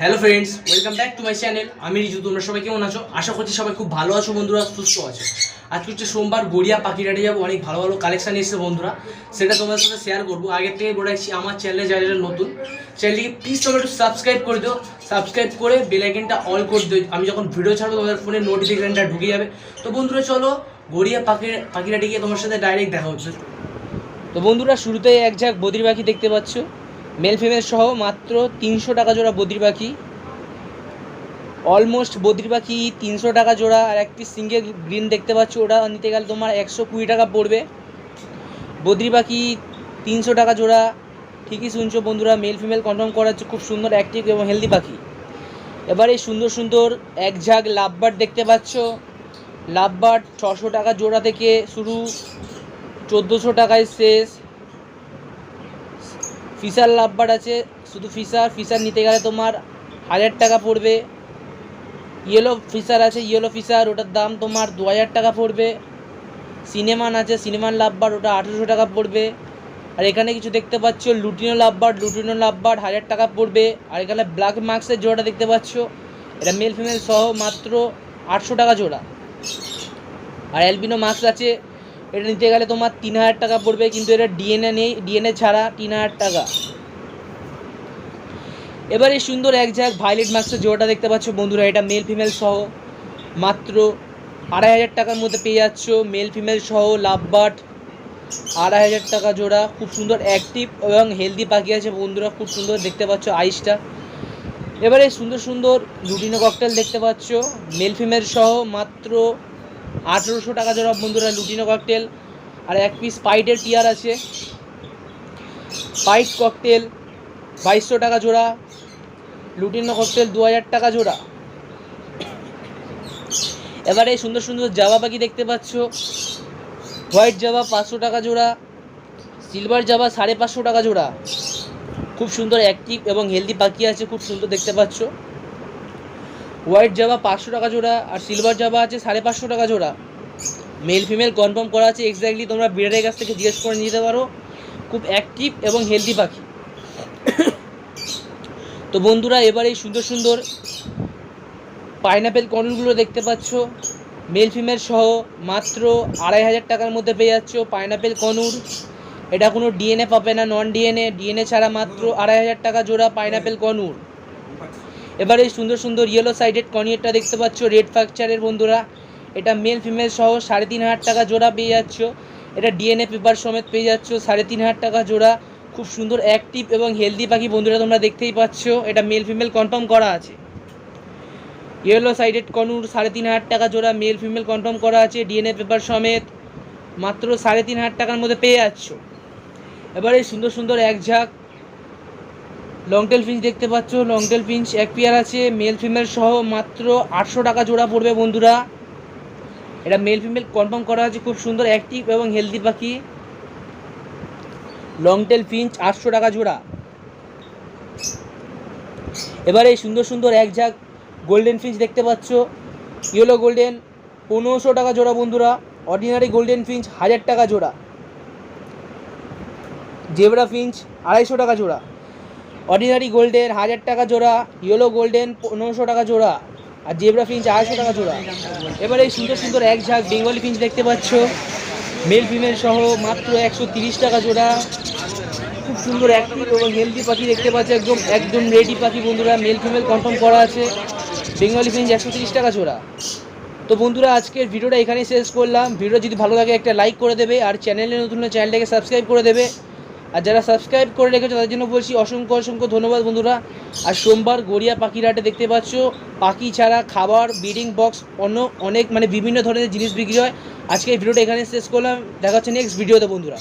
Hello friends welcome back to my channel আমি রিজু, তোমরা সবাই কেমন আছো? আশা করছি সবাই খুব ভালো আছো, বন্ধুরা, সুস্থ আছো। আজকে হচ্ছে সোমবার, গড়িয়া পাখিরাটে যাব, অনেক ভালো ভালো কালেকশন এসেছে বন্ধুরা। সেটা তোমাদের সাথে শেয়ার করব। আগের থেকে বলে রাখছি, আমার চ্যানেলে যারা নতুন চ্যানেলটিকে প্লিজ তোমরা একটু সাবস্ক্রাইব করে দিও। সাবস্ক্রাইব করে বেলাইকেনটা অল করে দিও। আমি যখন ভিডিও ছাড়বো, তোমাদের ফোনে নোটিফিকেশনটা ঢুকে যাবে। তো বন্ধুরা, চলো, গড়িয়া পাখি, পাখিরাটে গিয়ে তোমার সাথে ডাইরেক্ট দেখা হচ্ছে। তো বন্ধুরা শুরুতে এক ঝাঁক বদ্রি পাখি দেখতে পাচ্ছ। মেল ফিমেল সহ মাত্র তিনশো টাকা জোড়া বদ্রি পাখি। অলমোস্ট বদ্রি পাখি তিনশো টাকা জোড়া, আর একটি সিঙ্গেল গ্রিন দেখতে পাচ্ছ ওটা নিতে গেলে তোমার একশো কুড়ি টাকা পড়বে। বদ্রি পাখি তিনশো টাকা জোড়া, ঠিকই শুনছো বন্ধুরা মেল ফিমেল কনফার্ম করা হচ্ছে খুব সুন্দর অ্যাক্টিভ এবং হেলদি পাখি। এবারে সুন্দর সুন্দর এক ঝাঁক লাভবার্ড দেখতে পাচ্ছ। লাভবার্ড ছশো টাকা জোড়া থেকে শুরু, চোদ্দোশো টাকায় শেষ। ফিসার লাভবার আছে, শুধু ফিসার ফিসার নিতে গেলে তোমার হাজার টাকা পড়বে। ইয়েলো ফিসার আছে ইয়েলো ফিসার ওটার দাম তোমার দু হাজার টাকা পড়বে। সিনেমান আছে সিনেমান লাভবার, ওটা আঠেরোশো টাকা পড়বে। আর এখানে কিছু দেখতে পাচ্ছ লুটিনো লাভবার লুটিনো লাভবার, হাজার টাকা পড়বে। আর এখানে ব্ল্যাক মার্কসের জোড়াটা দেখতে পাচ্ছ, এটা মেল ফিমেল সহ মাত্র আটশো টাকা জোড়া। আর অ্যালবিনো মাস্ক আছে এটা নিতে গেলে তোমার তিন হাজার টাকা পড়বে, কিন্তু এটা ডিএনএ নেই ডিএনএ ছাড়া তিন হাজার টাকা। এবার এই সুন্দর এক ঝাঁক ভাইলেট মাস্কের জোড়াটা দেখতে পাচ্ছ বন্ধুরা, এটা মেল ফিমেল সহ। মাত্র আড়াই হাজার টাকার মধ্যে পেয়ে যাচ্ছ মেল ফিমেল সহ লাভবাট আড়াই হাজার টাকা জোড়া। খুব সুন্দর অ্যাক্টিভ এবং হেলদি পাখি আছে বন্ধুরা, খুব সুন্দর দেখতে পাচ্ছ আইসটা এবারে সুন্দর সুন্দর লুটিনো ককটেল দেখতে পাচ্ছ মেল ফিমেল সহ মাত্র আঠেরোশো টাকা জোড়া বন্ধুরা লুটিনো ককটেল আর এক পিস পাইটের টিয়ার আছে। পাইট ককটেল বাইশশো টাকা জোড়া। লুটিনো ককটেল দু হাজার টাকা জোড়া। এবারে সুন্দর সুন্দর জাবা পাখি দেখতে পাচ্ছ। হোয়াইট জাবা, পাঁচশো টাকা জোড়া। সিলভার জাবা, সাড়ে পাঁচশো টাকা জোড়া। খুব সুন্দর অ্যাক্টিভ এবং হেলদি পাখি আছে, খুব সুন্দর দেখতে পাচ্ছ। হোয়াইট জাবা পাঁচশো টাকা জোড়া আর সিলভার জাবা আছে সাড়ে পাঁচশো টাকা জোড়া। মেল ফিমেল কনফার্ম করা আছে এক্স্যাক্টলি তোমরা বিড়ারের কাছ থেকে জিজ্ঞেস করে নিতে পারো। খুব অ্যাক্টিভ এবং হেলদি পাখি। তো বন্ধুরা, এবার এই সুন্দর সুন্দর পাইনাপেল কর্নগুলো দেখতে পাচ্ছ। মেল ফিমেল সহ মাত্র আড়াই হাজার টাকার মধ্যে পেয়ে যাচ্ছ পাইনাপেল কনুর এটা কোনো ডিএনএ পাবে না নন ডিএনএ ডিএনএ ছাড়া মাত্র আড়াই হাজার টাকা জোড়া পাইনাপেল কনুর এবার এই সুন্দর সুন্দর ইয়েলো সাইডেড কনিয়ারটা দেখতে পাচ্ছ রেড ফ্যাকচারের বন্ধুরা। এটা মেল ফিমেল সহ সাড়ে তিন হাজার টাকা জোড়া পেয়ে যাচ্ছ। এটা ডিএনএ পেপার সমেত পেয়ে যাচ্ছ, সাড়ে তিন হাজার টাকা জোড়া। খুব সুন্দর অ্যাক্টিভ এবং হেলদি পাখি বন্ধুরা তোমরা দেখতেই পাচ্ছ। এটা মেল ফিমেল কনফার্ম করা আছে। ইয়েলো সাইডেড কনুর সাড়ে তিন হাজার টাকা জোড়া মেল ফিমেল কনফার্ম করা আছে ডিএনএ পেপার সমেত। মাত্র সাড়ে তিন হাজার টাকার মধ্যে পেয়ে যাচ্ছ। এবার এই সুন্দর সুন্দর এক ঝাঁক। লংটেল ফিঞ্চ দেখতে পাচ্ছ। লংটেল ফিঞ্চ এক পেয়ার আছে মেল ফিমেল সহ মাত্র আটশো টাকা জোড়া পড়বে বন্ধুরা। এটা মেল ফিমেল কনফার্ম করা আছে, খুব সুন্দর অ্যাক্টিভ এবং হেলদি পাখি। লংটেল ফিঞ্চ আটশো টাকা জোড়া। এবারে সুন্দর সুন্দর এক ঝাঁক গোল্ডেন ফিঞ্চ দেখতে পাচ্ছ। ইয়েলো গোল্ডেন পনেরোশো টাকা জোড়া বন্ধুরা। অর্ডিনারি গোল্ডেন ফিঞ্চ হাজার টাকা জোড়া। জেবরা ফিঞ্চ আড়াইশো টাকা জোড়া। অর্ডিনারি গোল্ডেন হাজার টাকা জোড়া ইয়েলো গোল্ডেন পনেরোশো টাকা জোড়া, আর জেবরা ফিঞ্চ আড়াইশো টাকা জোড়া। এবারে এই সুন্দর সুন্দর এক ঝাঁক বেঙ্গলি ফিঞ্চ দেখতে পাচ্ছ। মেল ফিমেল সহ মাত্র একশো টাকা জোড়া। খুব সুন্দর অ্যাক্টিভ এবং হেলদি পাখি দেখতে পাচ্ছ একদম একদম রেডি পাখি বন্ধুরা। মেল ফিমেল কনফার্ম করা আছে। বেঙ্গলি ফিঞ্চ একশো টাকা জোড়া। তো বন্ধুরা, আজকের ভিডিওটা এখানেই শেষ করলাম। ভিডিও যদি ভালো লাগে একটা লাইক করে দেবে, আর চ্যানেলে নতুন চ্যানেলটাকে সাবস্ক্রাইব করে দেবে। আর যারা সাবস্ক্রাইব করে রেখেছো, তাদের জন্য বলছি অসংখ্য অসংখ্য ধন্যবাদ বন্ধুরা। আর সোমবার গড়িয়া পাখিরহাটে দেখতে পাচ্ছ, পাখি ছাড়া খাবার ব্রিডিং বক্স অন্য অনেক মানে বিভিন্ন ধরনের জিনিস বিক্রি হয়। আজকে এই ভিডিওটা এখানে শেষ করলাম। দেখা হচ্ছে নেক্সট ভিডিওতে বন্ধুরা।